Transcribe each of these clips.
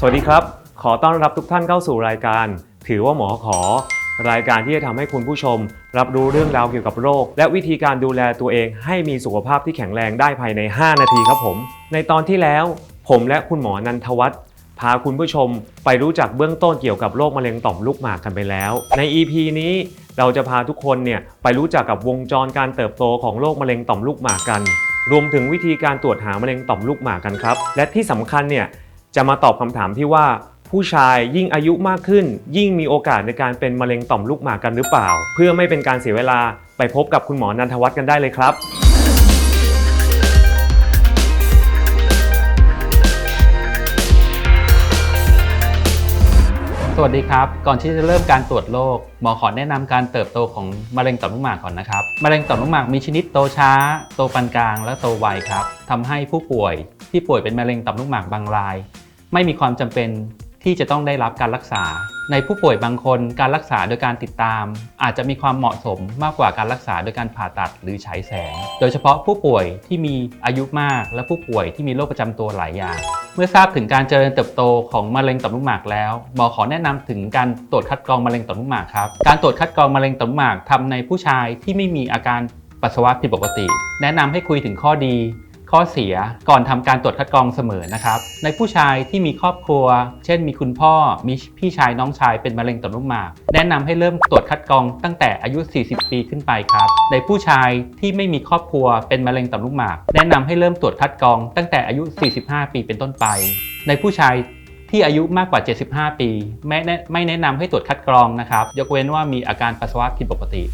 สวัสดีครับ ขอต้อนรับทุกท่านเข้าสู่รายการ ถือว่าหมอขอ รายการที่จะทำให้คุณผู้ชม รับรู้เรื่องราวเกี่ยวกับโรค และวิธีการดูแลตัวเองให้มีสุขภาพที่แข็งแรงได้ภายใน 5 นาทีครับผม ในตอนที่แล้ว ผมและคุณหมอนันทวัฒน์พาคุณผู้ชมไปรู้จักเบื้องต้นเกี่ยวกับโรคมะเร็งต่อมลูกหมากกันไปแล้ว ใน EP นี้เราจะพาทุกคนเนี่ยไปรู้จักกับวงจรการเติบโตของโรคมะเร็งต่อมลูกหมากกัน รวมถึงวิธีการตรวจหามะเร็งต่อมลูกหมากกันครับ และที่สำคัญเนี่ย จะมาตอบคำถามที่ว่าผู้ชายยิ่งอายุมากขึ้น ยิ่งมีโอกาสในการเป็นมะเร็งต่อมลูกหมากกันหรือเปล่า เพื่อไม่เป็นการเสียเวลาไปพบกับคุณหมอนันทวัฒน์กันได้เลยครับ สวัสดีครับ ก่อนที่จะเริ่มการตรวจโรคหมอขอแนะนำการเติบโตของมะเร็งต่อมลูกหมากก่อนนะครับมะเร็งต่อมลูกหมากมีชนิดโตช้า โตปานกลางและโตไวครับทำให้ผู้ป่วยที่ป่วยเป็นมะเร็งต่อมลูกหมากบางราย ไม่มีความจำเป็นที่จะต้องได้รับการรักษา ในผู้ป่วยบางคนการรักษาโดยการติดตาม อาจจะมีความเหมาะสมมากกว่าการรักษาโดยการผ่าตัดหรือฉายแสง โดยเฉพาะผู้ป่วยที่มีอายุมากและผู้ป่วยที่มีโรคประจำตัวหลายอย่าง เมื่อทราบถึงการเจริญเติบโตของมะเร็งต่อมลูกหมากแล้วหมอขอแนะนำถึงการตรวจคัดกรองมะเร็งต่อมลูกหมากครับการตรวจคัดกรองมะเร็งต่อมลูกหมากทำในผู้ชายที่ไม่มีอาการปัสสาวะผิดปกติ แนะนำให้คุยถึงข้อดี ข้อเสียก่อนทำการตรวจคัดกรองเสมอนะครับ ในผู้ชายที่มีครอบครัว เช่น มีคุณพ่อมีพี่ชายน้องชายเป็นมะเร็งต่อมลูกหมาก แนะนำให้เริ่มตรวจคัดกรองตั้งแต่อายุ 40 ปีขึ้นไปครับ ในผู้ชายที่ไม่มีครอบครัวเป็นมะเร็งต่อมลูกหมาก แนะนำให้เริ่มตรวจคัดกรองตั้งแต่อายุ 45 ปีเป็นต้นไป ในผู้ชายที่อายุมากกว่า 75 ปีแม้ไม่แนะนำให้ตรวจคัดกรองนะครับ ยกเว้นว่ามีอาการปัสสาวะผิดปกติ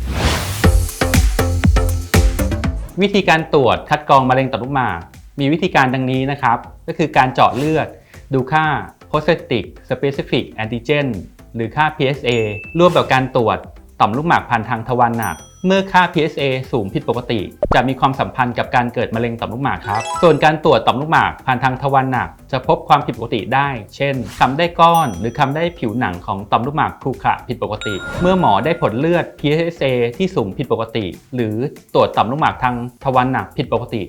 วิธีการตรวจคัดกรองมะเร็งต่อมลูกหมากมีวิธีการดังนี้นะครับ ก็คือการเจาะเลือด ดูค่า prosthetic specific antigen หรือค่า PSA ร่วมกับการตรวจ ต่อมลูกหมากผ่านทางทวารหนัก เมื่อค่า PSA สูงผิดปกติ จะมีความสัมพันธ์กับการเกิดมะเร็งต่อมลูกหมากครับ ส่วนการตรวจต่อมลูกหมากผ่านทางทวารหนัก จะพบความผิดปกติได้ เช่นคำได้ก้อน หรือคำได้ผิวหนังของต่อมลูกหมากครุขระผิดปกติ เมื่อหมอได้ผลเลือด PSA ที่สูงผิดปกติ หรือตรวจต่อมลูกหมากทางทวารหนักผิดปกติ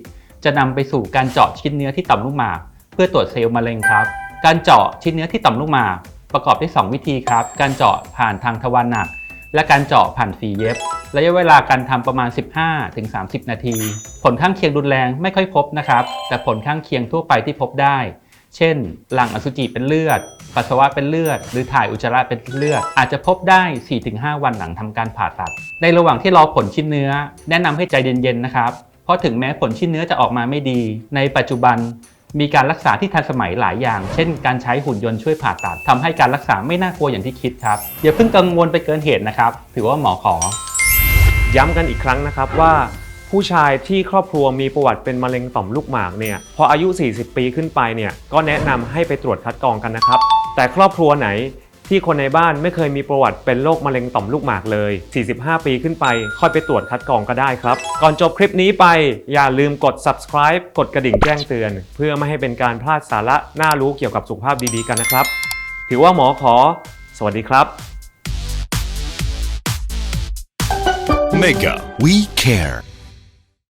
จะนำไปสู่การเจาะชิ้นเนื้อที่ต่อมลูกหมาก เพื่อตรวจเซลล์มะเร็งครับการเจาะชิ้นเนื้อที่ต่อมลูกหมาก ประกอบด้วย 2 วิธีครับ การเจาะผ่านทางทวารหนัก และการเจาะผ่านฝีเย็บ ระยะเวลาการทำประมาณ 15-30 นาที ผลข้างเคียงรุนแรงไม่ค่อยพบนะครับ แต่ผลข้างเคียงทั่วไปที่พบได้ เช่น หลังอสุจิเป็นเลือด ปัสสาวะเป็นเลือด หรือถ่ายอุจจาระเป็นเลือด อาจจะพบได้ 4-5 วันหลังทำการผ่าตัด ในระหว่างที่รอผลชิ้นเนื้อ แนะนำให้ใจเย็นๆนะครับ เพราะถึงแม้ผลชิ้นเนื้อจะออกมาไม่ดี ในปัจจุบัน มีการรักษาที่ทันสมัยหลายอย่าง เช่น การใช้หุ่นยนต์ช่วยผ่าตัดทำให้การรักษาไม่น่ากลัวอย่างที่คิดครับ อย่าเพิ่งกังวลไปเกินเหตุนะครับ ถือว่าหมอขอ ย้ำกันอีกครั้งนะครับว่า ผู้ชายที่ครอบครัวมีประวัติเป็นมะเร็งต่อมลูกหมากเนี่ย พออายุ 40 ปีขึ้นไปเนี่ย ก็แนะนำให้ไปตรวจคัดกรองกันนะครับ แต่ครอบครัวไหน ที่คนในบ้านไม่เคยมีประวัติเป็นโรคมะเร็งต่อมลูกหมากเลย 45 ปีขึ้นไป ค่อยไปตรวจคัดกรองก็ได้ครับ ก่อนจบคลิปนี้ไป อย่าลืมกด subscribe กดกระดิ่งแจ้งเตือน เพื่อไม่ให้เป็นการพลาดสาระน่ารู้เกี่ยวกับสุขภาพดีๆกันนะครับ ถือว่าหมอขอ สวัสดีครับ Mega, we care.